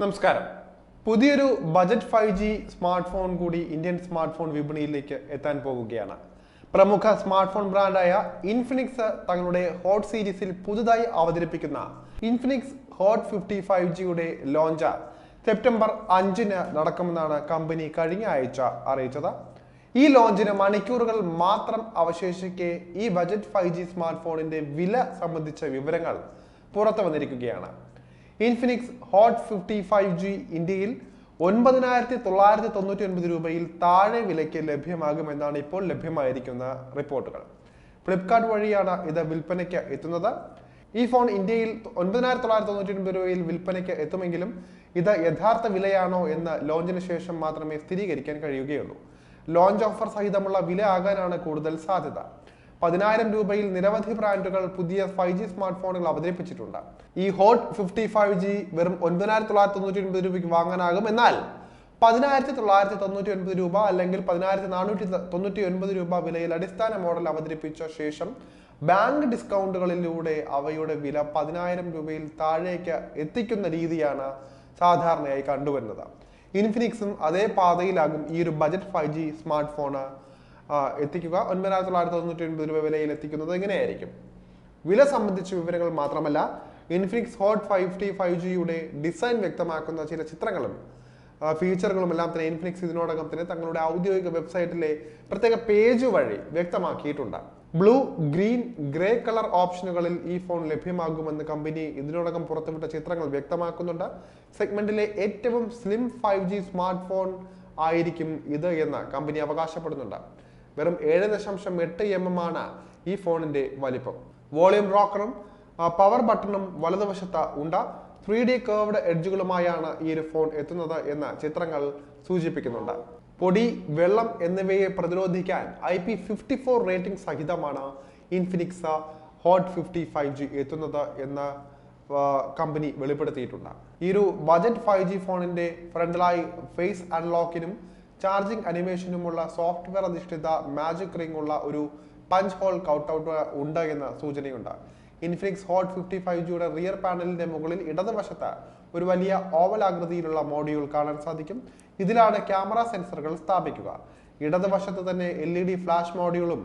നമസ്കാരം. പുതിയൊരു budget five G smart phone കൂടി ഇന്ത്യൻ സ്മാർട്ട് ഫോൺ വിപണിയിലേക്ക് എത്താൻ പോവുകയാണ്. പ്രമുഖ സ്മാർട്ട് ഫോൺ ബ്രാൻഡായ ഇൻഫിനിക്സ് തങ്ങളുടെ ഹോട്ട് സീരീസിൽ പുതുതായി അവതരിപ്പിക്കുന്ന ഇൻഫിനിക്സ് ഹോട്ട് ഫിഫ്റ്റി ഫൈവ് ജിയുടെ ലോഞ്ച് സെപ്റ്റംബർ അഞ്ചിന് നടക്കുമെന്നാണ് കമ്പനി കഴിഞ്ഞ ആഴ്ച അറിയിച്ചത്. ഈ ലോഞ്ചിന് മണിക്കൂറുകൾ മാത്രം അവശേഷിക്കെ ഈ ബജറ്റ് ഫൈവ് ജി സ്മാർട്ട് ഫോണിന്റെ വില സംബന്ധിച്ച വിവരങ്ങൾ പുറത്തു വന്നിരിക്കുകയാണ് Infinix hot fifty five G ഇന്ത്യയിൽ ഒൻപതിനായിരത്തി തൊള്ളായിരത്തി തൊണ്ണൂറ്റി ഒൻപത് രൂപയിൽ താഴെ വിലയ്ക്ക് ലഭ്യമാകുമെന്നാണ് ഇപ്പോൾ ലഭ്യമായിരിക്കുന്ന റിപ്പോർട്ടുകൾ. ഫ്ലിപ്കാർട്ട് വഴിയാണ് ഇത് വിൽപ്പനയ്ക്ക് എത്തുന്നത്. ഈ ഫോൺ ഇന്ത്യയിൽ ഒൻപതിനായിരത്തി തൊള്ളായിരത്തി തൊണ്ണൂറ്റി ഒൻപത് രൂപയിൽ വിൽപ്പനയ്ക്ക് എത്തുമെങ്കിലും ഇത് യഥാർത്ഥ വിലയാണോ എന്ന് ലോഞ്ചിന് ശേഷം മാത്രമേ സ്ഥിരീകരിക്കാൻ കഴിയുകയുള്ളൂ. ലോഞ്ച് ഓഫർ സഹിതമുള്ള വില ആകാനാണ് കൂടുതൽ സാധ്യത. പതിനായിരം രൂപയിൽ നിരവധി ബ്രാൻഡുകൾ പുതിയ ഫൈവ് ജി സ്മാർട്ട് ഫോണുകൾ അവതരിപ്പിച്ചിട്ടുണ്ട്. ഈ ഹോട്ട് ഫിഫ്റ്റി ഫൈവ് ജി വെറും ഒൻപതിനായിരത്തി തൊള്ളായിരത്തി തൊണ്ണൂറ്റി ഒൻപത് രൂപയ്ക്ക് വാങ്ങാനാകും. എന്നാൽ പതിനായിരത്തി തൊള്ളായിരത്തി തൊണ്ണൂറ്റി ഒൻപത് രൂപ അല്ലെങ്കിൽ പതിനായിരത്തി നാനൂറ്റി തൊണ്ണൂറ്റി ഒൻപത് രൂപ വിലയിൽ അടിസ്ഥാന മോഡൽ അവതരിപ്പിച്ച ശേഷം ബാങ്ക് ഡിസ്കൗണ്ടുകളിലൂടെ അവയുടെ വില പതിനായിരം രൂപയിൽ താഴേക്ക് എത്തിക്കുന്ന രീതിയാണ് സാധാരണയായി കണ്ടുവരുന്നത്. ഇൻഫിനിക്സും അതേ പാതയിലാകും ഈ ഒരു budget five G smart phone എത്തിക്കുക. ഒൻപതിനായിരത്തി തൊള്ളായിരത്തി തൊണ്ണൂറ്റി ഒൻപത് രൂപ വിലയിൽ എത്തിക്കുന്നത് എങ്ങനെയായിരിക്കും? വില സംബന്ധിച്ച വിവരങ്ങൾ മാത്രമല്ല ഇൻഫിനിക്സ് ഹോട്ട് ഫൈവ് ഫൈവ് ജിയുടെ ഡിസൈൻ വ്യക്തമാക്കുന്ന ചില ചിത്രങ്ങളും ഫീച്ചറുകളും എല്ലാം തന്നെ ഇൻഫിനിക്സ് ഇതിനോടകം തന്നെ തങ്ങളുടെ ഔദ്യോഗിക വെബ്സൈറ്റിലെ പ്രത്യേക പേജ് വഴി വ്യക്തമാക്കിയിട്ടുണ്ട്. ബ്ലൂ ഗ്രീൻ ഗ്രേ കളർ ഓപ്ഷനുകളിൽ ഈ ഫോൺ ലഭ്യമാകുമെന്ന് കമ്പനി ഇതിനോടകം പുറത്തുവിട്ട ചിത്രങ്ങൾ വ്യക്തമാക്കുന്നുണ്ട്. സെഗ്മെന്റിലെ ഏറ്റവും സ്ലിം ഫൈവ് സ്മാർട്ട് ഫോൺ ആയിരിക്കും ഇത് എന്ന് കമ്പനി അവകാശപ്പെടുന്നുണ്ട്. വെറും ഏഴ് ദശാംശം എട്ട് എം എം ആണ് ഈ ഫോണിന്റെ വലിപ്പം. വോളിയം റോക്കറും പവർ ബട്ടണും വലതുവശത്ത് ഉണ്ട്. ത്രീ ഡി കേർവ്ഡ് എഡ്ജുകളുമായാണ് ഈ ഒരു ഫോൺ എത്തുന്നത് എന്ന് ചിത്രങ്ങൾ സൂചിപ്പിക്കുന്നുണ്ട്. പൊടി വെള്ളം എന്നിവയെ പ്രതിരോധിക്കാൻ I P fifty four rating സഹിതമാണ് Infinix hot fifty five G എത്തുന്നത് എന്ന് കമ്പനി വെളിപ്പെടുത്തിയിട്ടുണ്ട്. ഈ ഒരു ബജറ്റ് ഫൈവ് ജി ഫോണിന്റെ ഫ്രണ്ടിലായി ഫേസ് അൺലോക്കിനും ചാർജിംഗ് അനിമേഷനുമുള്ള സോഫ്റ്റ്വെയർ അധിഷ്ഠിത മാജിക് റിംഗ് ഉള്ള ഒരു പഞ്ച് ഹോൾ കൗട്ടൗട്ട് ഉണ്ട് എന്ന സൂചനയുണ്ട്. ഇൻഫിനിക്സ് ഹോട്ട് ഫിഫ്റ്റി ഫൈവ് ജിയുടെ റിയർ പാനലിന്റെ മുകളിൽ ഇടതുവശത്ത് ഒരു വലിയ ഓവൽ ആകൃതിയിലുള്ള മോഡ്യൂൾ കാണാൻ സാധിക്കും. ഇതിലാണ് ക്യാമറ സെൻസറുകൾ സ്ഥാപിക്കുക. ഇടതുവശത്ത് തന്നെ എൽ ഇ ഡി ഫ്ലാഷ് മോഡ്യൂളും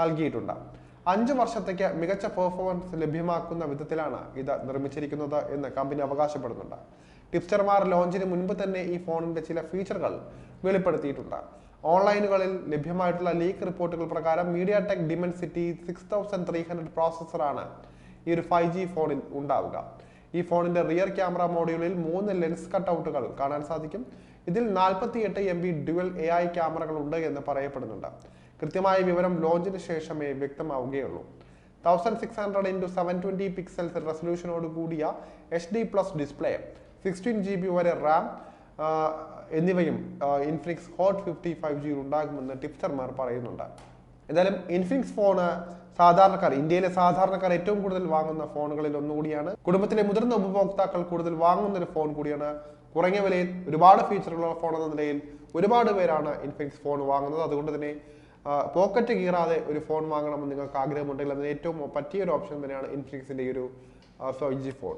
നൽകിയിട്ടുണ്ട്. അഞ്ച് വർഷത്തേക്ക് മികച്ച പെർഫോമൻസ് ലഭ്യമാക്കുന്ന വിധത്തിലാണ് ഇത് നിർമ്മിച്ചിരിക്കുന്നത് എന്ന് കമ്പനി അവകാശപ്പെടുന്നുണ്ട്. ടിപ്സ്റ്റർമാർ ലോഞ്ചിന് മുൻപ് തന്നെ ഈ ഫോണിന്റെ ചില ഫീച്ചറുകൾ വെളിപ്പെടുത്തിയിട്ടുണ്ട്. ഓൺലൈനുകളിൽ ലഭ്യമായിട്ടുള്ള ലീക്ക് റിപ്പോർട്ടുകൾ പ്രകാരം MediaTek Dimensity six thousand three hundred പ്രോസസ്സറാണ് ഈ ഒരു ഫൈവ് ജി ഫോണിൽ ഉണ്ടാവുക. ഈ ഫോണിന്റെ റിയർ ക്യാമറ മോഡ്യൂളിൽ മൂന്ന് ലെൻസ് കട്ടൗട്ടുകൾ കാണാൻ സാധിക്കും. ഇതിൽ നാൽപ്പത്തി എട്ട് M B dual A I ക്യാമറകൾ ഉണ്ട് എന്ന് പറയപ്പെടുന്നുണ്ട്. കൃത്യമായ വിവരം ലോഞ്ചിന് ശേഷമേ വ്യക്തമാവുകയുള്ളൂ. Thousand six hundred into seven twenty pixels റെസൊല്യൂഷനോട് കൂടിയ H D plus display sixteen G B വരെ റാം എന്നിവയും ഇൻഫിനിക്സ് ഹോട്ട് ഫിഫ്റ്റി ഫൈവ് ജിയിൽ ഉണ്ടാകുമെന്ന് ടിപ്സർമാർ പറയുന്നുണ്ട്. എന്തായാലും ഇൻഫിനിക്സ് ഫോണ് സാധാരണക്കാർ ഇന്ത്യയിലെ സാധാരണക്കാർ ഏറ്റവും കൂടുതൽ വാങ്ങുന്ന ഫോണുകളിൽ ഒന്നുകൂടിയാണ്. കുടുംബത്തിലെ മുതിർന്ന ഉപഭോക്താക്കൾ കൂടുതൽ വാങ്ങുന്ന ഒരു ഫോൺ കൂടിയാണ്. കുറഞ്ഞ വിലയിൽ ഒരുപാട് ഫീച്ചറുകളുള്ള ഫോൺ എന്ന നിലയിൽ ഒരുപാട് പേരാണ് ഇൻഫിനിക്സ് ഫോൺ വാങ്ങുന്നത്. അതുകൊണ്ട് തന്നെ പോക്കറ്റ് കീറാതെ ഒരു ഫോൺ വാങ്ങണമെന്ന് നിങ്ങൾക്ക് ആഗ്രഹമുണ്ടെങ്കിൽ അതിന് ഏറ്റവും പറ്റിയ ഒരു ഓപ്ഷൻ തന്നെയാണ് ഇൻഫിനിക്സിന്റെ ഈ ഒരു ഫൈവ് ജി ഫോൺ